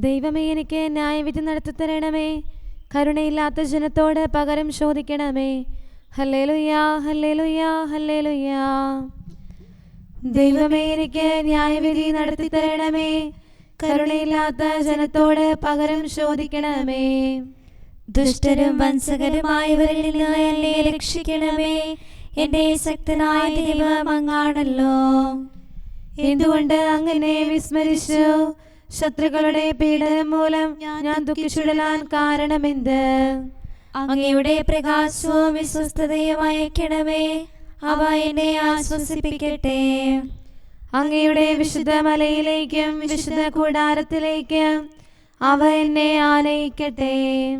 ദൈവമേ എനിക്ക് ന്യായവിധി നടത്തി തരണമേ കരുണയില്ലാത്ത ജനത്തോട് പകരം ചോദിക്കണമേ. Hallelujah hallelujah hallelujah. ദൈവമേ എനിക്ക് ന്യായവിധി നടത്തി തരണമേ കരുണയില്ലാത്ത ജനത്തോട് പകരം ചോദിക്കണമേ. ദുഷ്ടരും വംശകരുമായവരിൽ നിന്ന് എന്നെ രക്ഷിക്കണമേ. എന്റെ ശക്തനായ ദൈവം അങ്ങാണല്ലോ. എന്തുകൊണ്ട് അങ്ങനെ വിസ്മരിച്ചു? ശത്രുക്കളുടെ പീഡനം മൂലം ഞാൻ ദുഃഖിച്ചുടലാൻ കാരണമെന്ത്? അങ്ങയുടെ പ്രകാശവും വിശ്വസ്തതയും അയക്കണമേ. അവ എന്നെ ആശ്വസിപ്പിക്കട്ടെ. അങ്ങയുടെ വിശുദ്ധ മലയിലേക്കും വിശുദ്ധ കൂടാരത്തിലേക്കും അവ എന്നെ ആനയിക്കട്ടെ.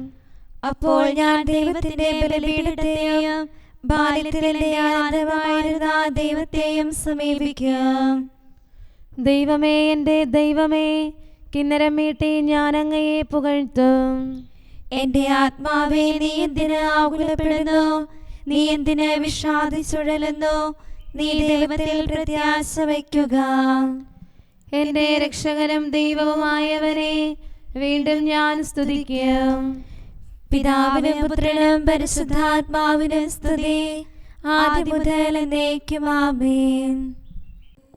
അപ്പോൾ ഞാൻ ദൈവത്തിന്റെ ബലപീഠത്തെയും ബാല്യത്തിൽ എന്റെ ദൈവത്തെയും സമീപിക്കും. ദൈവമേ എന്റെ ദൈവമേ കിന്നരം മീട്ടി ഞാൻ അങ്ങയെ പുകഴ്ത്തും. എന്റെ ആത്മാവേ നീ എന്തിന് ആകുലപ്പെടുന്നു? നീ എന്തിന് വിഷാദിച്ചുഴലുന്നു നീ ദൈവത്തിൽ പ്രത്യാശ വയ്ക്കുക. എന്റെ രക്ഷകനും ദൈവവുമായവനെ വീണ്ടും ഞാൻ സ്തുതിക്കും. പിതാവിനും പുത്രനും പരിശുദ്ധാത്മാവിനും സ്തുതി. ആദ്യ മുതൽ എന്നേക്കും ആമേൻ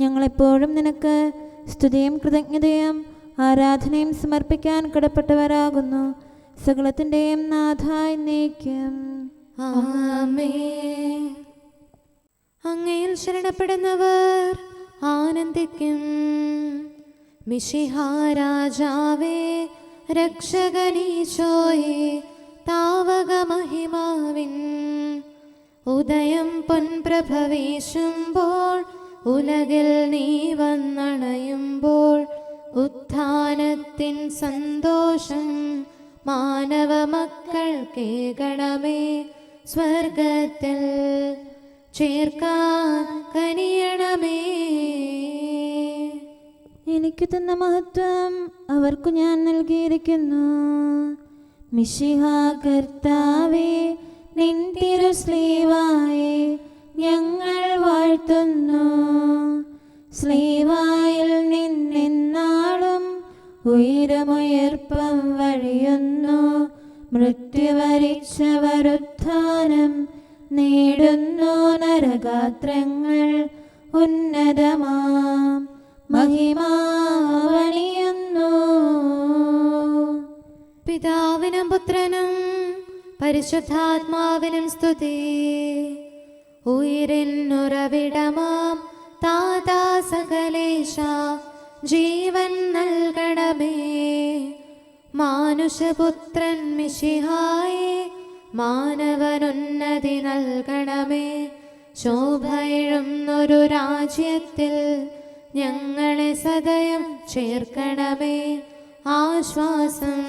ഞങ്ങളെപ്പോഴും നിനക്ക് സ്തുതിയും കൃതജ്ഞതയും ആരാധനയും സമർപ്പിക്കാൻ കടപ്പെട്ടവരാകുന്നു. സകലത്തിന്റെയും നാഥായി നീക്കം അങ്ങയിൽ ശരണപ്പെടുന്നവർ ആനന്ദിക്കും. മിഷിഹാരാജാവേ രക്ഷകനീശോയെ താവക മഹിമാവിൻ ഉദയം പൊൻപ്രഭവേശുമ്പോൾ ഉലകിൽ നീ വന്നണയുമ്പോൾ ഉത്ഥാനത്തിൻ സന്തോഷം മാനവ മക്കൾ കേണമേ സ്വർഗത്തിൽ ചേർക്കാൻ കനിയണമേ. എനിക്ക് തന്ന മഹത്വം അവർക്കു ഞാൻ നൽകിയിരിക്കുന്നു. മിഷിഹ കർത്താവേ നിൻ തിരുസ്ലീവായെ ഞങ്ങൾ വാഴ്ത്തുന്നു. ശ്രീവായിൽ നിന്നെന്നാളും ഉയരമുയർപ്പം വഴിയുന്നു. മൃത്യുവരിച്ചവരുത്ഥാനം നേടുന്നു. നരഗാത്രങ്ങൾ ഉന്നതമാം. മഹിമാവണിയുന്നു പിതാവിനും പുത്രനും പരിശുദ്ധാത്മാവിനും സ്തുതി. ഉയരിന്നുറവിടമാം താതാ സകലേശ ജീവൻ നൽകണമേ. മാനുഷപുത്രൻ മിശിഹായെ മാനവനുന്നതി നൽകണമേ. ശോഭയിഴുന്നൊരു രാജ്യത്തിൽ ഞങ്ങളെ സദയം ചേർക്കണമേ. ആശ്വാസം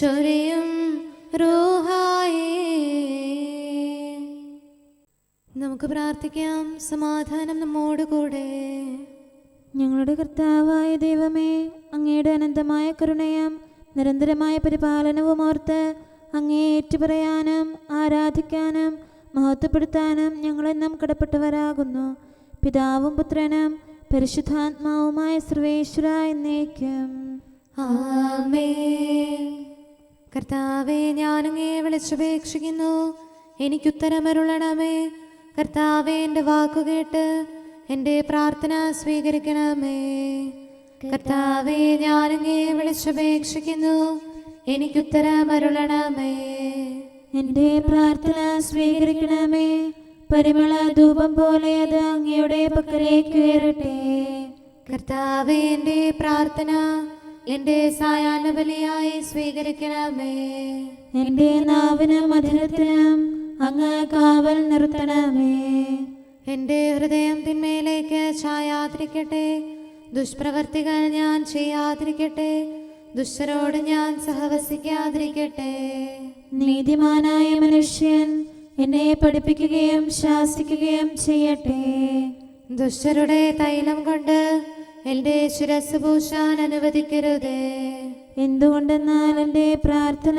ചൊരിയും റൂഹായേ. നമുക്ക് പ്രാർത്ഥിക്കാം. സമാധാനം നമ്മോടുകൂടെ ഞങ്ങളുടെ കർത്താവായ ദൈവമേ അങ്ങയുടെ അനന്തമായ കരുണയും നിരന്തരമായ പരിപാലനവും ഓർത്ത് അങ്ങേ ഏറ്റുപറയാനും ആരാധിക്കാനും മഹത്വപ്പെടുത്താനും ഞങ്ങളെന്നും കടപ്പെട്ടവരാകുന്നു. പിതാവും പുത്രനും പരിശുദ്ധാത്മാവുമായ സർവേശ്വര എന്നേക്കും. കർത്താവെ ഞാനങ്ങേ വിളിച്ചപേക്ഷിക്കുന്നു. എനിക്കുത്തരമരുളണമേ. കർത്താവെ എന്റെ വാക്കുകേട്ട് എന്റെ പ്രാർത്ഥന സ്വീകരിക്കണമേ. കർത്താവെ ഞാനങ്ങേ വിളിച്ചപേക്ഷിക്കുന്നു. എനിക്കുത്തരമരുളണമേ. എന്റെ പ്രാർത്ഥന സ്വീകരിക്കണമേ. പരിമള ധൂപം പോലെ അത് അങ്ങയുടെ പക്കലേക്ക് ഉയരട്ടെ കർത്താവെ എന്റെ പ്രാർത്ഥന എന്റെ സായാഹ്ന ബലിയായി സ്വീകരിക്കണമേ. എന്റെ നാവിനും മധുരത്തിനും അങ്ങ് കാവൽ നിർത്തണമേ. എന്റെ ഹൃദയം തിന്മയിലേക്ക് ചായാതിരിക്കട്ടെ. ദുഷ്പ്രവർത്തികൾ ഞാൻ ചെയ്യാതിരിക്കട്ടെ. ദുഷ്ടരോട് ഞാൻ സഹവസിക്കാതിരിക്കട്ടെ. നീതിമാനായ മനുഷ്യൻ എന്നെ പഠിപ്പിക്കുകയും ശാസിക്കുകയും ചെയ്യട്ടെ. ദുഷ്ടരുടെ തൈലം കൊണ്ട് എന്റെ ശിരസ് പൂശാൻ അനുവദിക്കരുതേ. എന്തുകൊണ്ടെന്നാൽ എന്റെ പ്രാർത്ഥന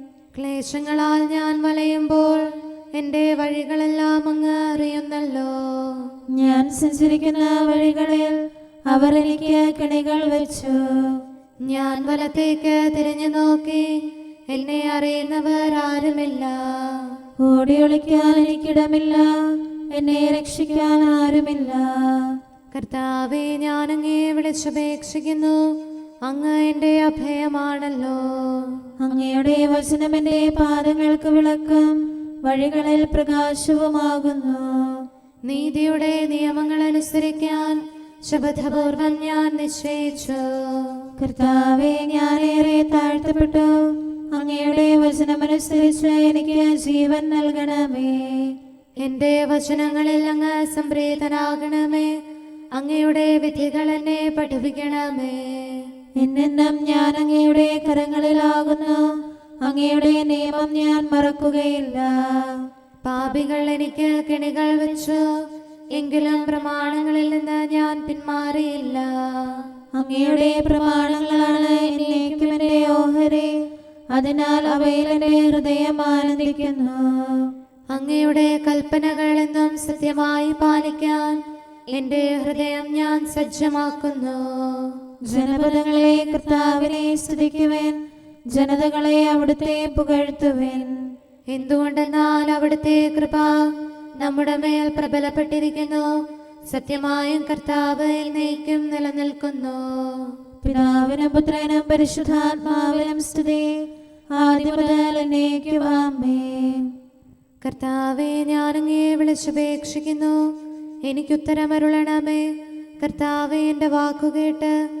ക്ലേശങ്ങളാൽ ഞാൻ വലയുമ്പോൾ എന്റെ വഴികളെല്ലാം അങ്ങ് അറിയുന്നല്ലോ. ഞാൻ സഞ്ചരിക്കുന്ന വഴികളിൽ അവർ എനിക്ക് കിണികൾ വെച്ചു. ഞാൻ വലത്തേക്ക് തിരിഞ്ഞു നോക്കി എന്നെ അറിയുന്നവർ ആരുമില്ല. ഓടി ഒളിക്കാൻ എനിക്കിടമില്ല എന്നെ രക്ഷിക്കാൻ ആരുമില്ല. കർത്താവെ ഞാൻ അങ്ങേ വിളിച്ചപേക്ഷിക്കുന്നു. അങ്ങ് എന്റെ അഭയമാണല്ലോ. അങ്ങയുടെ വചനം എന്റെ പാദങ്ങൾക്ക് വിളക്കം വഴികളിൽ പ്രകാശവുമാകുന്നു. നീതിയുടെ നിയമങ്ങൾ അനുസരിക്കാൻ ശബദപൂർവം ഞാൻ നിശ്ചയിച്ചു. കർത്താവെ ഞാനേറെ താഴ്ത്തപ്പെട്ടു. അങ്ങയുടെ വചനമനുസരിച്ച് എനിക്ക് ജീവൻ നൽകണമേ. എന്റെ വചനങ്ങളിൽ അങ്ങ് സംപ്രീതനാകണമേ. അങ്ങയുടെ വിധികൾ എന്നെ പഠിപ്പിക്കണമേ. എന്നെന്നും ഞാൻ അങ്ങയുടെ കരങ്ങളിലാകുന്നു അങ്ങയുടെ നിയമം ഞാൻ മറക്കുകയില്ല. പാപികൾ എനിക്ക് കെണികൾ വെച്ചു എങ്കിലും പ്രമാണങ്ങളിൽ നിന്ന് ഞാൻ പിന്മാറിയില്ല. അങ്ങയുടെ പ്രമാണങ്ങളാണ് എന്നേക്കും ഓഹരി അതിനാൽ അവയിൽ എന്റെ ഹൃദയം ആനന്ദിക്കുന്നു. അങ്ങയുടെ കൽപ്പനകൾ എന്നും സത്യമായി പാലിക്കാൻ എന്റെ ഹൃദയം ഞാൻ സജ്ജമാക്കുന്നു. ജനപദങ്ങളെ കർത്താവിനെ സ്തുതിക്കുവേൻ ജനതകളെ അവിടുത്തെ പുകഴ്ത്തുവേൻ. എന്തുകൊണ്ടെന്നാൽ അവിടുത്തെ കൃപ നമ്മുടെ മേൽ പ്രബലപ്പെട്ടിരിക്കുന്നു. സത്യമായും കർത്താവ് എന്നേക്കും നിലനിൽക്കുന്നു. പിതാവിനും പുത്രനും പരിശുദ്ധാത്മാവിനും സ്തുതി. ആദ്യം മുതൽ കർത്താവെ ഞാനങ്ങേ വിളിച്ചപേക്ഷിക്കുന്നു. എനിക്കുത്തരമരുളണമേ. കർത്താവെ എന്റെ വാക്കുകേട്ട്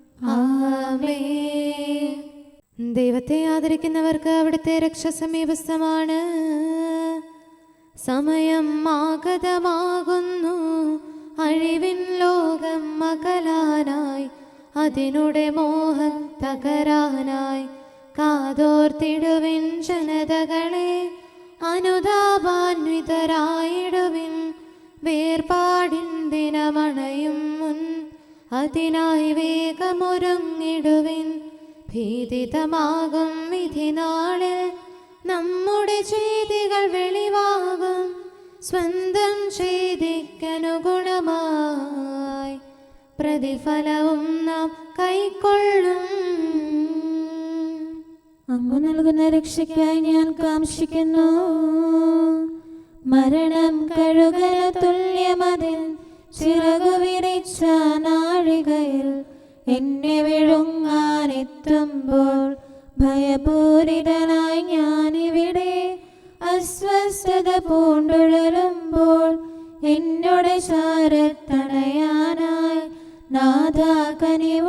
ദൈവത്തെ ആദരിക്കുന്നവർക്ക് അവിടുത്തെ രക്ഷ സമീപസ്ഥമാണ്. സമയം ആഗതമാകുന്നു. അഴിവിൻ ലോകം മകലാനായി അതിനുടെ മോഹം തകരാനായി. കാതോർത്തിടുവിൻ ജനതകളെ അനുതാപാന്വിതരായിടുവിൻ. വേർപാടിൻ ദിനമണയും മുൻ അതിനായി വേഗമൊരുങ്ങിടുവിൻ. ഭീതിതമാകും വിധി നാളിൽ നമ്മുടെ ചെയ്തികൾ വെളിവാകും. സ്വന്തം ചെയ്തിക്കനുഗുണമായി പ്രതിഫലവും നാം കൈക്കൊള്ളും. അങ്ങ് നൽകുന്ന രക്ഷയ്ക്കായി ഞാൻ കാംക്ഷിക്കുന്നു. മരണം കഴുകര തുല്യമതിൽ ചിറകു വിരിച്ച നാഴികയിൽ എന്നെ വിഴുങ്ങാനെത്തുമ്പോൾ ഭയപൂരിതനായി ഞാനിവിടെ അസ്വസ്ഥത പൂണ്ടുഴലുമ്പോൾ എന്നോട് ചാരത്തണയാനായി നാഥാ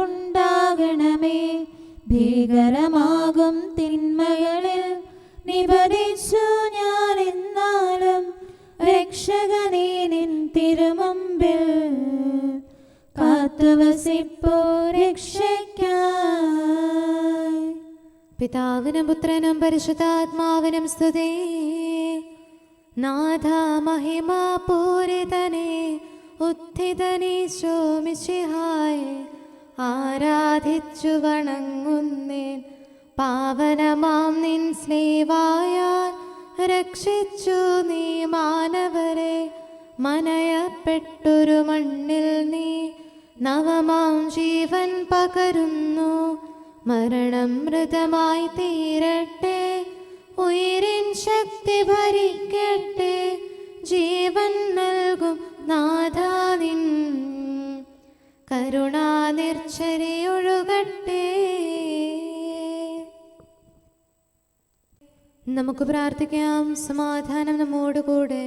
ഉണ്ടാകണമേ. ഭീകരമാകും തിന്മകളിൽ നിപതിച്ചു ഞാൻ എന്നാലും രക്ഷകനീ നിൻ തിരുമുമ്പിൽ. കാത്തുവസിപ്പോ രക്ഷയ്ക്കായി പിതാവിനും പുത്രനും പരിശുദ്ധാത്മാവിനും സ്തുതി. നാഥ മഹിമാപൂരിതനെ ഉത്ഥിതനീശോ മിശിഹായെ ആരാധിച്ചു വണങ്ങുന്നേൻ. പാവനമാം നിൻ സ്നേവായാൽ രക്ഷിച്ചു നീ മാനവരെ. മനയപ്പെട്ടൊരു മണ്ണിൽ നീ നവമാം ജീവൻ പകരുന്നു. മരണം മൃതമായി തീരട്ടെ ഉയരിൻ ശക്തി ഭരിക്കട്ടെ ജീവൻ നൽകും നാഥാനിൻ കരുണാനിർച്ചരിയൊഴുകട്ടെ നമുക്ക് പ്രാർത്ഥിക്കാം സമാധാനം നമ്മോടുകൂടെ.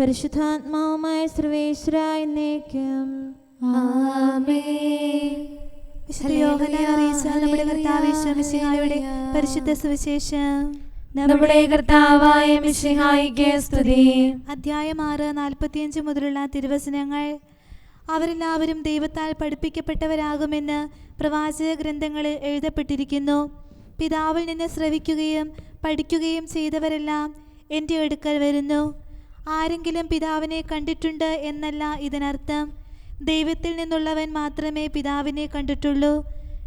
പരിശുദ്ധാത്മാവുമായ സർവേശ്വരായ എന്നേക്കും. നമ്മുടെ പരിശുദ്ധ സുവിശേഷം. നമ്മുടെ കർത്താവായ മിശിഹായിക്ക് സ്തുതി. അധ്യായം ആറ് നാൽപ്പത്തിയഞ്ച് മുതലുള്ള തിരുവചനങ്ങൾ. അവരെല്ലാവരും ദൈവത്താൽ പഠിപ്പിക്കപ്പെട്ടവരാകുമെന്ന് പ്രവാചക ഗ്രന്ഥങ്ങളിൽ എഴുതപ്പെട്ടിരിക്കുന്നു. പിതാവിൽ നിന്ന് ശ്രവിക്കുകയും പഠിക്കുകയും ചെയ്തവരെല്ലാം എന്റെ അടുക്കൽ വരുന്നു. ആരെങ്കിലും പിതാവിനെ കണ്ടിട്ടുണ്ട് എന്നല്ല ഇതിനർത്ഥം. ദൈവത്തിൽ നിന്നുള്ളവൻ മാത്രമേ പിതാവിനെ കണ്ടിട്ടുള്ളൂ.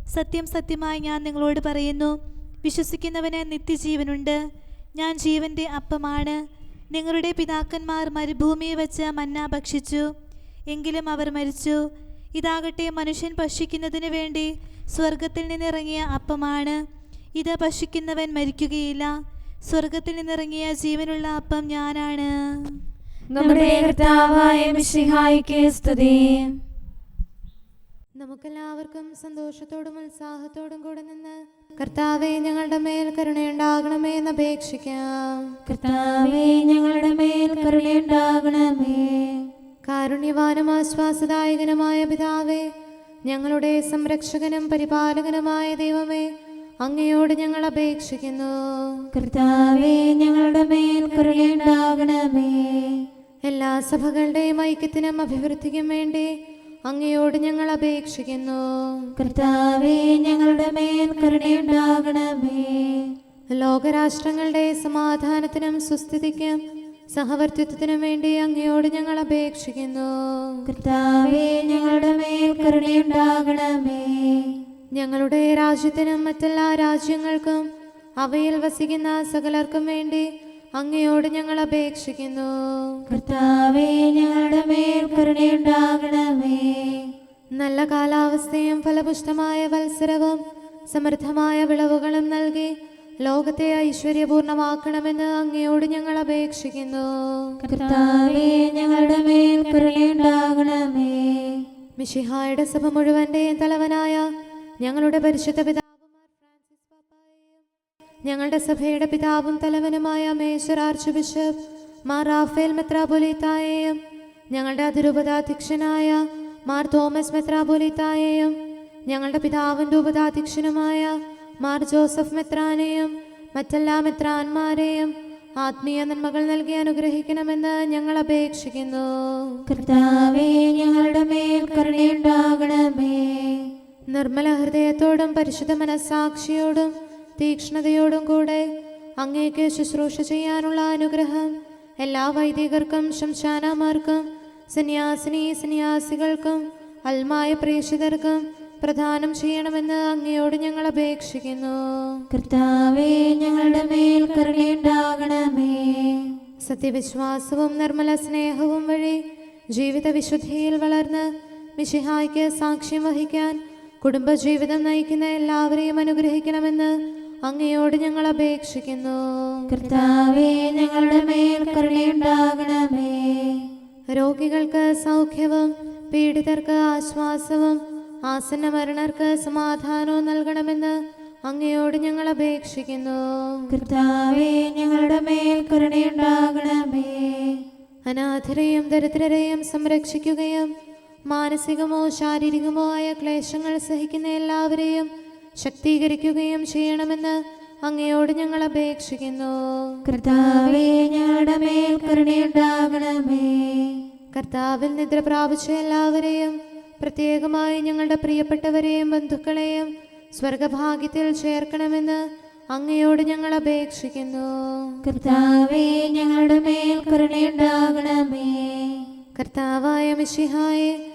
സത്യം സത്യമായി ഞാൻ നിങ്ങളോട് പറയുന്നു. വിശ്വസിക്കുന്നവന് നിത്യജീവനുണ്ട്. ഞാൻ ജീവന്റെ അപ്പമാണ്. നിങ്ങളുടെ പിതാക്കന്മാർ മരുഭൂമിയിൽ വെച്ച് മന്ന ഭക്ഷിച്ചു. എങ്കിലും അവർ മരിച്ചു. ഇതാകട്ടെ മനുഷ്യൻ ഭക്ഷിക്കുന്നതിന് വേണ്ടി സ്വർഗത്തിൽ നിന്നിറങ്ങിയ അപ്പമാണ്. ഇത് ഭക്ഷിക്കുന്നവൻ മരിക്കുകയില്ല. സ്വർഗത്തിൽ നിന്നിറങ്ങിയ ജീവനുള്ള അപ്പം ഞാനാണ്. നമ്മുടെ കർത്താവായ മിശിഹായിക്ക് സ്തുതി. നമുക്കെല്ലാവർക്കും സന്തോഷത്തോടും ഉത്സാഹത്തോടും കൂടെ നിന്ന് കർത്താവെ ഞങ്ങളുടെ മേൽ കരുണയുണ്ടാകണമേ എന്ന് അപേക്ഷിക്കാം. കർത്താവെ ഞങ്ങളുടെ മേൽ കരുണയുണ്ടാകണമേ. കാരുണ്യവാനും ആശ്വാസദായകനുമായ പിതാവേ ഞങ്ങളുടെ സംരക്ഷകനും പരിപാലകനുമായ ദൈവമേ അങ്ങയോട് ഞങ്ങൾ അപേക്ഷിക്കുന്നു. കർത്താവേ ഞങ്ങളുടെ മേൽ കരുണയുണ്ടാകണമേ. എല്ലാ സഭകളുടെയും ഐക്യത്തിനും അഭിവൃദ്ധിക്കും വേണ്ടി അങ്ങയോട് ഞങ്ങൾ അപേക്ഷിക്കുന്നു. കർത്താവേ ഞങ്ങളുടെ മേൽ കരുണയുണ്ടാകണമേ. ലോകരാഷ്ട്രങ്ങളുടെ സമാധാനത്തിനും സുസ്ഥിതിക്കും സഹവർത്തിത്വത്തിനും വേണ്ടി അങ്ങയോട് ഞങ്ങൾ അപേക്ഷിക്കുന്നു. കർത്താവേ ഞങ്ങളുടെ മേൽ കരുണയുണ്ടാകണമേ. ഞങ്ങളുടെ രാജ്യത്തിനും മറ്റെല്ലാ രാജ്യങ്ങൾക്കും അവയിൽ വസിക്കുന്ന സകലർക്കും വേണ്ടി അങ്ങയോട് ഞങ്ങൾ അപേക്ഷിക്കുന്നു. കർത്താവേ ഞങ്ങളുടെ മേൽ കരുണയുണ്ടാകണമേ. നല്ല കാലാവസ്ഥയും ഫലപുഷ്ടമായ വത്സരവും സമൃദ്ധമായ വിളവുകളും നൽകി ലോകത്തെ ഐശ്വര്യപൂർണമാക്കണമെന്ന് അങ്ങയോട് ഞങ്ങൾ അപേക്ഷിക്കുന്നു. കർത്താവേ ഞങ്ങളുടെ മേൽ കരുണയുണ്ടാകണമേ. മിഷിഹായുടെ സഭ മുഴുവന്റെയും തലവനായ ഞങ്ങളുടെ പരിശുദ്ധ ഞങ്ങളുടെ സഭയുടെ പിതാവും തലവനുമായ major archbishop Mar Raphael മെത്രാപൊലീത്തായെയും ഞങ്ങളുടെ അതിരൂപതാധ്യക്ഷനായ മാർ തോമസ് മെത്രാപൊലീത്തായെയും ഞങ്ങളുടെ പിതാവിന്റെ ഉപതാധ്യക്ഷനുമായ മാർ ജോസഫ് മെത്രാനെയും മറ്റെല്ലാ മെത്രാന്മാരെയും ആത്മീയ നന്മകൾ നൽകി അനുഗ്രഹിക്കണമെന്ന് ഞങ്ങൾ അപേക്ഷിക്കുന്നു. കർത്താവേ ഞങ്ങളുടെ മേൽ കരുണയുണ്ടാകണമേ. നിർമ്മല ഹൃദയത്തോടും പരിശുദ്ധ മനസ്സാക്ഷിയോടും തീക്ഷ്ണതയോടും കൂടെ അങ്ങേക്ക് ശുശ്രൂഷ ചെയ്യാനുള്ള അനുഗ്രഹം എല്ലാ വൈദികർക്കും ശംശാനമാർക്കും സന്യാസിനി സന്യാസികൾക്കും അൽമായ പ്രേക്ഷിതർക്കും പ്രദാനം ചെയ്യണമെന്ന് അങ്ങയോട് ഞങ്ങൾ അപേക്ഷിക്കുന്നു. കർത്താവേ ഞങ്ങളുടെ മേൽ കരുണയുണ്ടാകണമേ. സത്യവിശ്വാസവും നിർമ്മല സ്നേഹവും വഴി ജീവിത വിശുദ്ധിയിൽ വളർന്ന് മിശിഹായ്ക്ക് സാക്ഷ്യം വഹിക്കാൻ കുടുംബജീവിതം നയിക്കുന്ന എല്ലാവരെയും അനുഗ്രഹിക്കണമെന്ന് അങ്ങയോട് ഞങ്ങൾ അപേക്ഷിക്കുന്നു. കർത്താവേ ഞങ്ങളുടെ മേൽ കരുണയുണ്ടാകണമേ. രോഗികൾക്ക് സൗഖ്യവും പീഡിതർക്ക് ആശ്വാസവും ആസന്ന മരണർക്ക് സമാധാനവും നൽകണമെന്ന് അങ്ങയോട് ഞങ്ങൾ അപേക്ഷിക്കുന്നു. കർത്താവേ ഞങ്ങളുടെ മേൽ കരുണയുണ്ടാകണമേ. അനാഥരെയും ദരിദ്രരെയും സംരക്ഷിക്കുകയും മാനസികമോ ശാരീരികമോ ആയ ക്ലേശങ്ങൾ സഹിക്കുന്ന എല്ലാവരെയും ശക്തീകരിക്കുകയും ചെയ്യണമെന്ന് അങ്ങയോട് ഞങ്ങൾ അപേക്ഷിക്കുന്നു. കർത്താവേ ഞങ്ങളുടെ മേൽ കരുണയുണ്ടാകണമേ. കർത്താവിൽ നിദ്ര പ്രാപിച്ച എല്ലാവരെയും പ്രത്യേകമായി ഞങ്ങളുടെ പ്രിയപ്പെട്ടവരെയും ബന്ധുക്കളെയും സ്വർഗഭാഗ്യത്തിൽ ചേർക്കണമെന്ന് അങ്ങയോട് ഞങ്ങൾ അപേക്ഷിക്കുന്നു. കർത്താവേ ഞങ്ങളുടെ മേൽ കരുണയുണ്ടാകണമേ. കർത്താവായ മിശിഹായെ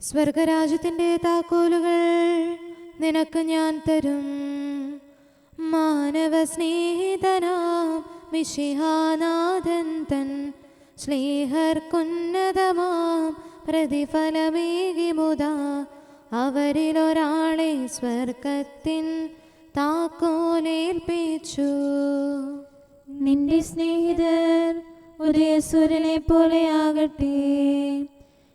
സ്വർഗരാജ്യത്തിന്റെ താക്കോലുകൾ നിനക്ക് ഞാൻ തരും. മാനവ സ്നേഹിതനാം തൻ ശ്ലീഹർക്കുന്നതമാം പ്രതിഫലമേകി മുത അവരിലൊരാളെ സ്വർഗത്തിൻ താക്കോലേൽപ്പിച്ചു. നിന്റെ സ്നേഹിതർ ഉദയസൂര്യനെ പോലെയാകട്ടെ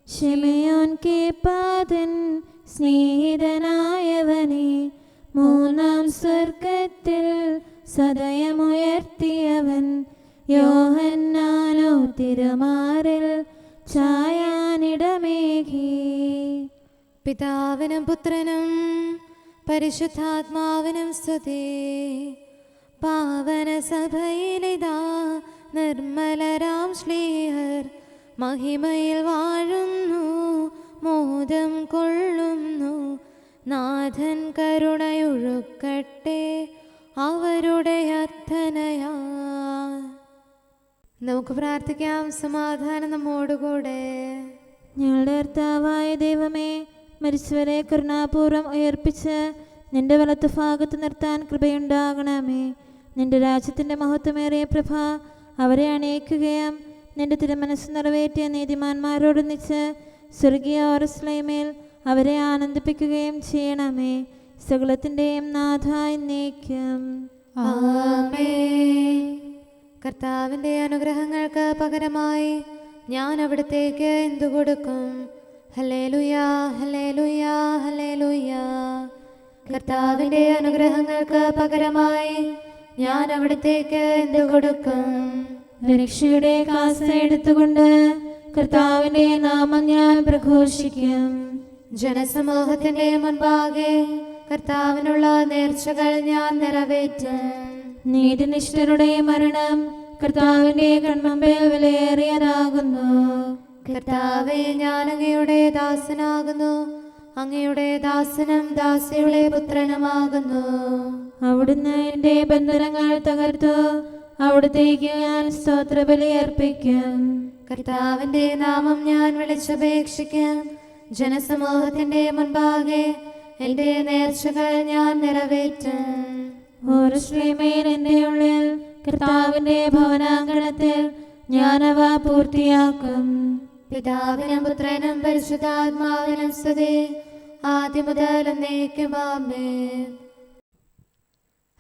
ഷെമയോൻ കേപ്പാതൻ സ്നേഹിതനായവനെ മൂന്നാം സ്വർഗത്തിൽ സദയമുയർത്തിയവൻ യോഹന്നാനോ തിരുമാറിൽ ചായാനിടമേകി. പിതാവിനും പുത്രനും പരിശുദ്ധാത്മാവിനും സ്തുതി. പാവന സഭയിലിതാ നിർമ്മലരാം ശ്ലീഹർ മഹിമയിൽ വാഴുന്നു മോദം കൊള്ളുന്നു. നാഥൻ കരുണയൊഴുക്കട്ടെ അവരുടെ അർത്ഥനയാ നമുക്ക് പ്രാർത്ഥിക്കാം സമാധാനം നമ്മോടുകൂടെ. ഞങ്ങളുടെ കർത്താവായ ദൈവമേ മരിച്ചവരെ കരുണാപൂർവം ഉയർപ്പിച്ച് നിന്റെ വലത്ത് ഭാഗത്ത് നിർത്താൻ കൃപയുണ്ടാകണമേ. നിന്റെ രാജ്യത്തിന്റെ മഹത്വമേറിയ പ്രഭ അവരെ അണയിക്കുകയും നിന്റെ തിരുമനസ് നിറവേറ്റിയ നീതിമാന്മാരോട് നിച്ച് സ്വർഗീയ ഓറസ്ലൈമേൽ അവരെ ആനന്ദിപ്പിക്കുകയും ചെയ്യണമേ. സകലത്തിന്റെയും നാഥായി നീക്കം കർത്താവിന്റെ അനുഗ്രഹങ്ങൾക്ക് പകരമായി ഞാൻ അവിടത്തേക്ക് എന്തു കൊടുക്കും? ഹലേ ലുയാ ഹലേ ലുയാ ഹലേ ലുയാ കർത്താവിന്റെ അനുഗ്രഹങ്ങൾക്ക് പകരമായി ഞാൻ അവിടത്തേക്ക് എന്തു കൊടുക്കും? രക്ഷയുടെ കാസ എടുത്തുകൊണ്ട് കർത്താവിന്റെ നാമം ഞാൻ പ്രഘോഷിക്കും. ജനസമൂഹത്തിന്റെ മുൻപാകെ കർത്താവിനുള്ള നേർച്ചകൾ ഞാൻ നിറവേറ്റും. നീതിനിഷ്ഠരുടെ മരണം കർത്താവിന്റെ കൺമുമ്പിൽ വിലയേറിയതാകുന്നു. കർത്താവെ ഞാൻ അങ്ങയുടെ ദാസനാകുന്നു. അങ്ങയുടെ ദാസനം ദാസിയുടെ പുത്രനുമാകുന്നു. അവിടുന്ന് എന്റെ ബന്ധനങ്ങൾ തകർത്തു അവിടത്തേക്ക് ഞാൻ സ്തോത്രബലി അർപ്പിക്കാം. കർത്താവിന്റെ നാമം ഞാൻ വിളിച്ചപേക്ഷിക്കാം. ജനസമൂഹത്തിന്റെ മുൻപാകെ എന്റെ നേർച്ചകൾ ഞാൻ നിറവേറ്റും. ഒരു ശ്രീമേൻ എന്റെ ഉള്ളിൽ കർത്താവിന്റെ ഭവനാങ്കണത്തിൽ ഞാനവ പൂർത്തിയാക്കും. പിതാവിനും പുത്രനും പരിശുദ്ധാത്മാവിനും സ്തുതി. ആദ്യം മുതൽ എന്നേക്കും ആമേൻ.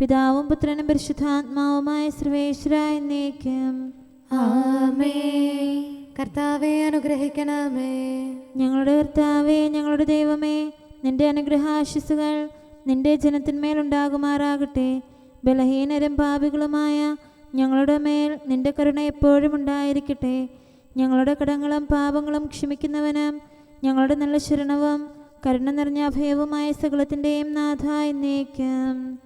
പിതാവും പുത്രനും പരിശുദ്ധാത്മാവുമായ സർവേശ്വര എന്നേക്കും. ആമേ കർത്താവെ അനുഗ്രഹിക്കണമേ. ഞങ്ങളുടെ കർത്താവേ ഞങ്ങളുടെ ദൈവമേ നിന്റെ അനുഗ്രഹാശിസുകൾ നിന്റെ ജനത്തിന്മേലുണ്ടാകുമാറാകട്ടെ ബലഹീനരും പാപികളുമായ ഞങ്ങളുടെ മേൽ നിന്റെ കരുണ എപ്പോഴും ഉണ്ടായിരിക്കട്ടെ. ഞങ്ങളുടെ കടങ്ങളും പാപങ്ങളും ക്ഷമിക്കുന്നവനും ഞങ്ങളുടെ നല്ല ശരണവും കരുണ നിറഞ്ഞ അഭയവുമായ സകലത്തിന്റെയും നാഥ എന്നേക്കും.